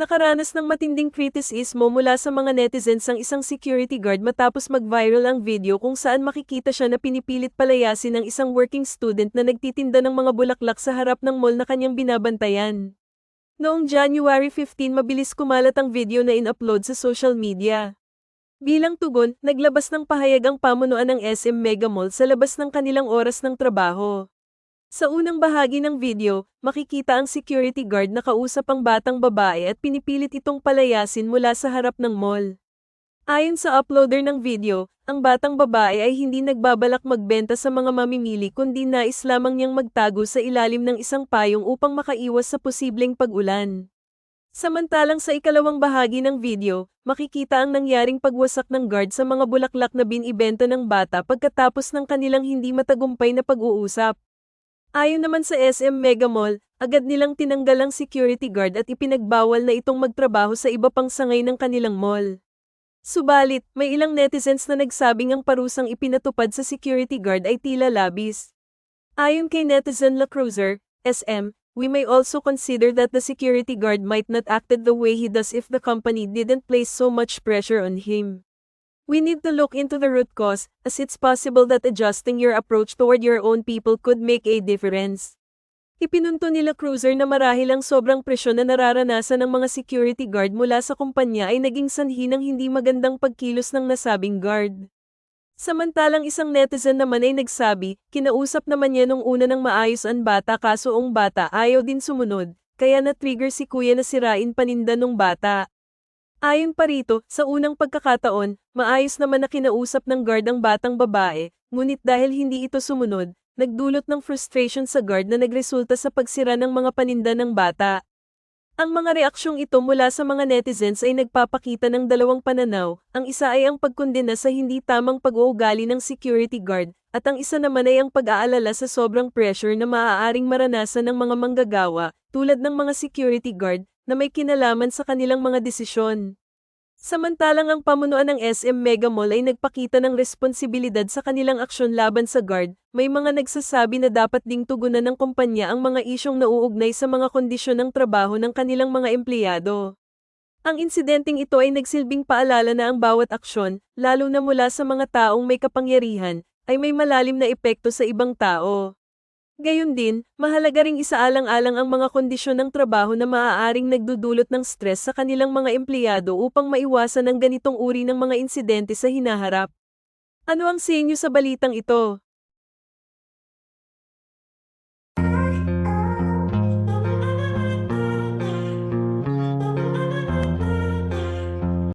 Nakaranas ng matinding kritisismo mula sa mga netizens ang isang security guard matapos mag-viral ang video kung saan makikita siya na pinipilit palayasin ng isang working student na nagtitinda ng mga bulaklak sa harap ng mall na kanyang binabantayan. Noong January 15 mabilis kumalat ang video na in-upload sa social media. Bilang tugon, naglabas ng pahayag ang pamunuan ng SM Mega Mall sa labas ng kanilang oras ng trabaho. Sa unang bahagi ng video, makikita ang security guard na kausap ang batang babae at pinipilit itong palayasin mula sa harap ng mall. Ayon sa uploader ng video, ang batang babae ay hindi nagbabalak magbenta sa mga mamimili kundi nais lamang niyang magtago sa ilalim ng isang payong upang makaiwas sa posibleng pag-ulan. Samantalang sa ikalawang bahagi ng video, makikita ang nangyaring pagwasak ng guard sa mga bulaklak na binibenta ng bata pagkatapos ng kanilang hindi matagumpay na pag-uusap. Ayon naman sa SM Mega Mall, agad nilang tinanggal ang security guard at ipinagbawal na itong magtrabaho sa iba pang sangay ng kanilang mall. Subalit, may ilang netizens na nagsabing ang parusang ipinatupad sa security guard ay tila labis. Ayon kay netizen La Cruiser, SM, we may also consider that the security guard might not acted the way he does if the company didn't place so much pressure on him. We need to look into the root cause, as it's possible that adjusting your approach toward your own people could make a difference. Ipinunto nila Cruiser na marahil ang sobrang presyon na nararanasan ng mga security guard mula sa kumpanya ay naging sanhi ng hindi magandang pagkilos ng nasabing guard. Samantalang isang netizen naman ay nagsabi, kinausap naman niya nung una ng maayos ang bata kaso ang bata ayaw din sumunod, kaya na-trigger si kuya na sirain paninda nung bata. Ayon pa rito, sa unang pagkakataon, maayos naman na kinausap ng guard ang batang babae, ngunit dahil hindi ito sumunod, nagdulot ng frustration sa guard na nagresulta sa pagsira ng mga paninda ng bata. Ang mga reaksyong ito mula sa mga netizens ay nagpapakita ng dalawang pananaw, ang isa ay ang pagkondena sa hindi tamang pag-uugali ng security guard, at ang isa naman ay ang pag-aalala sa sobrang pressure na maaaring maranasan ng mga manggagawa, tulad ng mga security guard, na may kinalaman sa kanilang mga desisyon. Samantalang ang pamunuan ng SM Mega Mall ay nagpakita ng responsibilidad sa kanilang aksyon laban sa guard, may mga nagsasabi na dapat ding tugunan ng kumpanya ang mga isyong nauugnay sa mga kondisyon ng trabaho ng kanilang mga empleyado. Ang insidenteng ito ay nagsilbing paalala na ang bawat aksyon, lalo na mula sa mga taong may kapangyarihan, ay may malalim na epekto sa ibang tao. Gayon din, mahalaga ring isaalang-alang ang mga kondisyon ng trabaho na maaaring nagdudulot ng stress sa kanilang mga empleyado upang maiwasan ang ganitong uri ng mga insidente sa hinaharap. Ano ang senyo sa balitang ito?